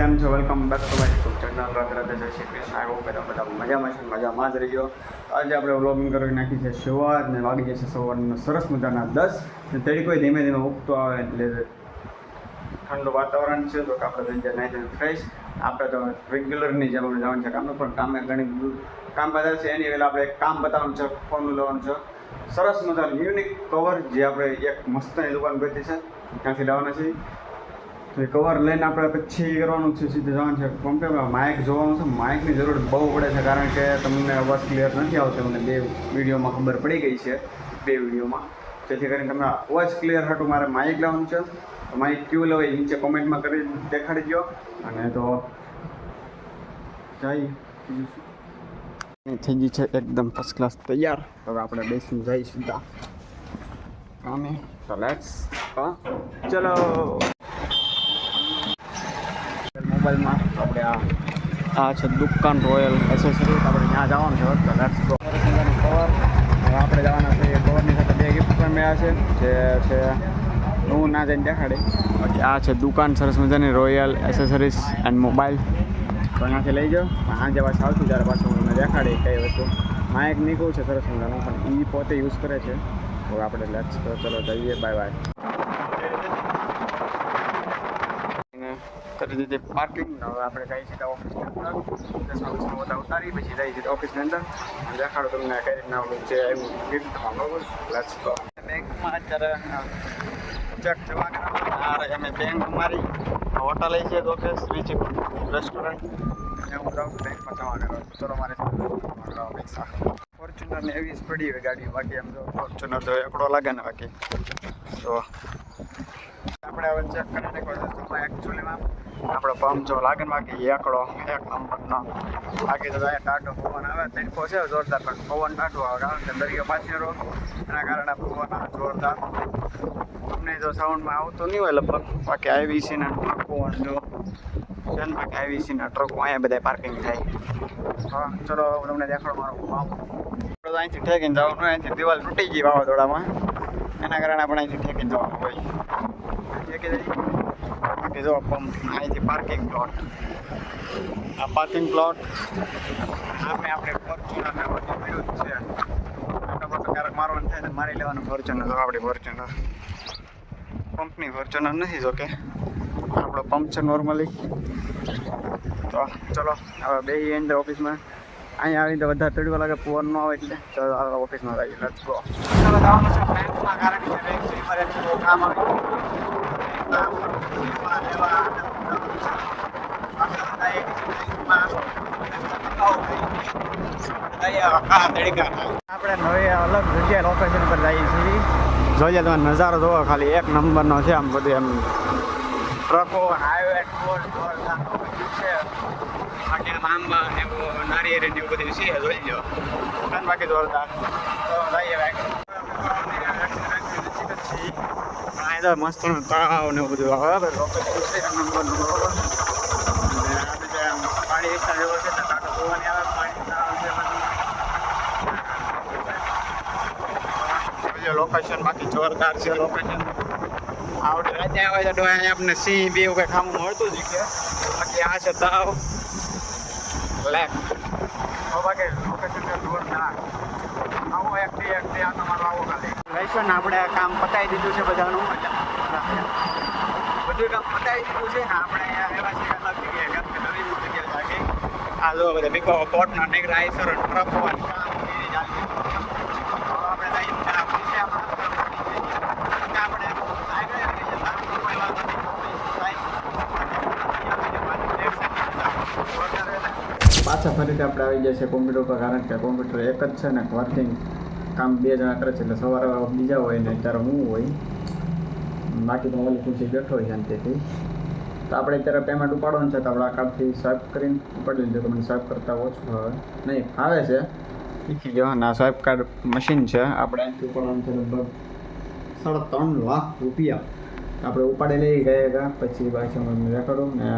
કેમ છો? Welcome back to my YouTube channel Radhe Radhe, Jai Shri Krishna. I hope બધા બધા મજામાં છે, મજામાં જ રહીયો આજે આપણે વ્લોગિંગ કરી નાખી છે સવાર ને વાગી જશે સવારનો સરસ મજાના દસ. ને તડકો ધીમે ધીમે ઉગતો આવે એટલે ઠંડુ વાતાવરણ છે, તો આપણે જાય નાઈ ફ્રેશ આપણે તો રેગ્યુલરની જેમ જવાનું છે કામનું, પણ કામે ઘણી કામ બધા છે. એની પહેલાં આપણે કામ બતાવવાનું છે ફોન લેવાનું છે. સરસ મજાનું યુનિક કવર જે આપણે એક મસ્તની દુકાન ગઈ છે. ત્યાંથી લાવવાના છે. કવર લઈને આપણે પછી કરવાનું છે, સીધું જવાનું છે. કમ્પ્યુટર માઇક જોવાનું છે માઇકની જરૂર બહુ પડે છે, કારણ કે તમને અવાજ ક્લિયર નથી આવતો. મને બે વિડીયોમાં ખબર પડી ગઈ છે, બે વિડીયોમાં. જેથી કરીને તમે અવાજ ક્લિયર હતું મારે માઇક લેવાનું છે. તો માઇક ક્યુ લેવાય નીચે કોમેન્ટમાં કરી દેખાડી દો અને તો જાય થઈ ગઈ છે એકદમ ફર્સ્ટ ક્લાસ તૈયાર. હવે આપણે બેસીને જઈ સીધા. કામે. તો લેટ્સ ચલો. મોબાઈલમાં. આપણે આ આ છે દુકાન રોયલ એસેસરી આપણે ત્યાં જવાનું છે. તો લેટ્સ ગો કવર આપણે જવાના છે. કવરની સાથે બે ગિફ્ટ પણ મળ્યા છે. જે છે હું ના જઈને દેખાડે. બાકી આ છે દુકાન સરસ મજાની રોયલ એસેસરીઝ એન્ડ મોબાઈલ તો અહીંયાથી લઈ જાઓ. આજે પાછું આવશું ત્યારે પાછું મને દેખાડે કઈ વસ્તુ. માઇક નીકળું છે સરસ મજાનું પણ એ પોતે યુઝ કરે છે. તો આપણે લેટ્સ ચલો જઈએ. બાય બાય કરી દીધી પાર્કિંગ હવે આપણે જઈએ છીએ ઓફિસની અંદર. દસમા વીસમાં બધા ઉતારી પછી જઈએ છીએ ઓફિસની અંદર. દેખાડો તમને કઈ રીતના છે એવું ગિફ્ટમાં બરોબર લેટ્સ ગો બેંકમાં અત્યારે ચેક જવા કરાવવા. અમે બેંક અમારી હોટલ છે તો કે સ્વીચ રેસ્ટોરન્ટ હું જાઉં બેંકમાં જવા કરવા ચલો મારે પૈસા. ફોર્ચ્યુનર ને એવી જ પડી હોય ગાડી બાકી એમ તો ફોર્ચ્યુનર તો એકડો લાગે ને બાકી. તો આપણે હવે ચેક કરી નાખો એકચ્યુઅલીમાં આપણો પંપ જો લાગે બાકી એકડો એક નંબરનો. બાકી તો અહીંયા ટાટો પવન આવે તડકો છે જોરદાર, પણ પવન ટાટો આવે, કારણ કે દરિયો પાછેરો એના કારણે પવન આવે જોરદાર. અમને જો સાઉન્ડમાં આવતું નહીં હોય લગભગ, બાકી આઈવીસીના પવન જો. છે ને બાકી આઈવીસીના ટ્રકો અહીંયા બધા પાર્કિંગ થાય. હા, ચલો તમને દેખાડો મારો પંપ અહીંથી ઠેકીને જવાનું અહીંથી દિવાલ તૂટી ગઈ વાવાઝોડામાં. એના કારણે આપણે અહીંથી ઠેકીને જવાનું હોય. કે જો અહીંથી પાર્કિંગ પ્લોટ આ પાર્કિંગ પ્લોટ આમે આપણે ફોર્ચ્યુનર ને બધું મળ્યું જ છે. મોટો મોટો ક્યારેક મારવાનું થાય તો મારી લેવાનું ફોર્ચ્યુનર તો આપણી ફોર્ચ્યુનર પંપની ફોર્ચ્યુનર નથી જોકે. આપણો પંપ છે નોર્મલી તો ચલો, હવે બે અંદર ઓફિસમાં અહીંયા આવીને તો વધારે તડવા લાગે પવન ન આવે એટલે ચલો ઓફિસમાં જઈએ લેટ્સ ગો ચલો જવાનું છે બેંકમાં કારણ કે બેંક કામ આપણે નવી અલગ જગ્યાએ લોકેશન પર જઈએ છીએ જોઈએ તમે નજારો જોવો ખાલી એક નંબરનો છે આમ બધું એમ ટ્રકો હાઈવે ટોલ ટોલ છે બાકી આમ આંબા ને એવું નારિયેળ ને એવું બધું છે જોઈ લો અને બાકી જોરદાર તો જઈએ તો મસ્ત તળાવ ને બધું. આવે પાણી વિસ્તાર જેવો છે કાંટો જોવાની આવે, પાણી લોકેશન બાકી જોરદાર છે લોકેશન આવડે રાતે આવે છે, તો અહીંયા આપણને સિંહ બી કંઈ ખામું મળતું જ કે. બાકી આ છે તળાવ લેક બાકી લોકેશન જોરદાર. આવો એક થી એક થી આ તમારો આવો ખાલી. લઈશું ને આપણે કામ પતાવી દીધું છે બધાનું બધું કામ પતાવી દીધું છે ને આપણે અહીંયા રહેવા છીએ અલગ જગ્યાએ કારણ કે નવી જગ્યાએ જાગે આ જો બધા બીકો કોટના નીકળ્યા આઈસર ટ્રકો પાછા ફરીથી આપણે આવી જશે કોમ્પ્યુટર પર, કારણ કે કોમ્પ્યુટર એક જ છે ને, વર્કિંગ કામ બે જણા કરે છે, એટલે સવારે બીજા હોય ને ત્યારે હું હોય. બાકી તો ઓલી ખુરશી બેઠો હોય શાંતિથી. તો આપણે અત્યારે પેમેન્ટ ઉપાડવાનું છે તો આપણે કાર્ડથી સ્વાઇપ કરીને ઉપાડી લીધું. તો મને સ્વાઇપ કરતાં ઓછું આવે. નહીં ફાવે છે. શીખી ગયો. ના સ્વાઇપ કાર્ડ મશીન છે. આપણે અહીંથી ઉપાડવાનું છે લગભગ સાડા ત્રણ લાખ રૂપિયા. આપણે ઉપાડી લઈ ગયા ગયા પછી પાછું મને રેકોર્ડું ને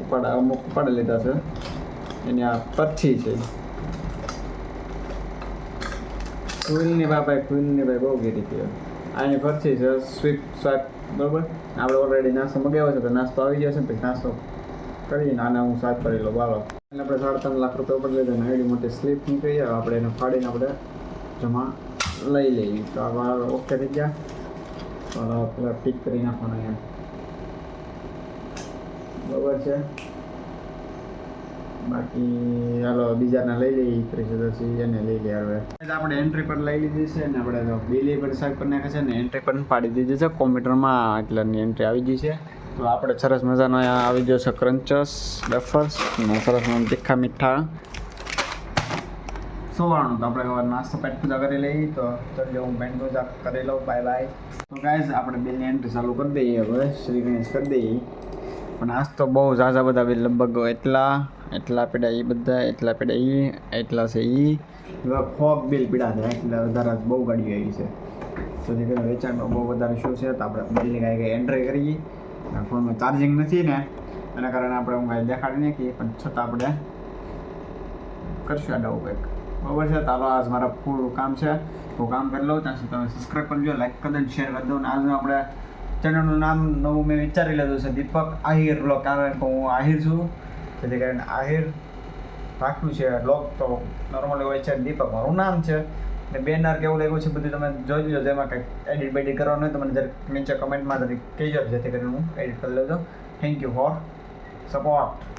ઉપાડા અમુક ઉપાડી લીધા છે. એની આ પથ્થી છે. ફૂલની ભાઈ ફૂલની ભાઈ બહુ ગીરી હતી. આની પરથી છે સ્વીપ સ્વાઇપ બરોબર? આપણે ઓલરેડી નાસ્તો મગાવ્યો છે, તો નાસ્તો આવી ગયો છે પછી નાસ્તો કરીને આને હું સાત કરી લઉં બાળો એટલે આપણે સાડા ત્રણ લાખ રૂપિયા ઉપર લીધા ને એડી મોટી સ્લીપ નીકળી જાય આપણે એને ફાડીને આપણે જમા લઈ લઈએ. તો આ ઓકે થઈ ગયા. પેલા ટીક કરી નાખવાના એમ બરાબર છે? બાકી હાલો, બીજાને લઈ લઈએ ત્રીસ હજાર એને લઈ લઈએ હવે આપણે એન્ટ્રી પણ લઈ લીધી છે ને આપણે બિલી બિલ સાહેબ કરી નાખે છે ને એન્ટ્રી પણ પાડી દીધી છે. કોમ્પ્યુટરમાં એટલાની એન્ટ્રી આવી ગઈ છે. તો આપણે સરસ મજાનો આવી ગયો છે ક્રંચસ ડફર્સ અને સરસ મજાના તીખા મીઠા. સોવાનું તો આપણે નાસ્તો પેટ પૂજા કરી લઈએ. તો ચલો, હું પેટ પૂજા કરી લઉં. બાય બાય તો ગાઈઝ આપણે બિલની એન્ટ્રી ચાલુ કરી દઈએ હવે. શ્રી ગણેશ કરી દઈએ. પણ આજ તો બહુ ઝાઝા બધા બિલ લગભગ એટલા એટલા પેડા એ બધા, એટલા પેડા એ એટલા છે એ એવા ફોક બિલ પીડા છે એટલે વધારે બહુ ગાડી આવી છે. તો જે વેચાણનો બહુ વધારે શું છે, તો આપણે બિલની કાંઈ કંઈ એન્ટ્રી કરીએ. ફોનમાં ચાર્જિંગ નથી ને, એના કારણે આપણે હું કાંઈ દેખાડી નાખીએ પણ છતાં આપણે કરશું આ ડવું કંઈક બરાબર છે? ચાલો આજ મારા પૂરું કામ છે. હું કામ કરી લઉં, ત્યાં સુધી તમે સબસ્ક્રાઈબ કરજો લાઈક કરી દો શેર કરી દો આજનું આપણે ચેનલનું નામ નવું મેં વિચારી લીધું છે, દીપક આહિર બ્લોગ કારણ કે હું આહિર છું. જેથી કરીને આહિર રાખ્યું છે. બ્લોગ તો નોર્મલી હોય છે દીપક. મારું નામ છે ને બેનર કેવું લાગ્યું છે બધું તમે જોઈ લેજો જેમાં કંઈક એડિટ બેડિટ કરવાનું હોય તો મને જરાક નીચે કમેન્ટમાં જરીક કહેજો. જેથી કરીને હું એડિટ કરી લેજો. Thank you for support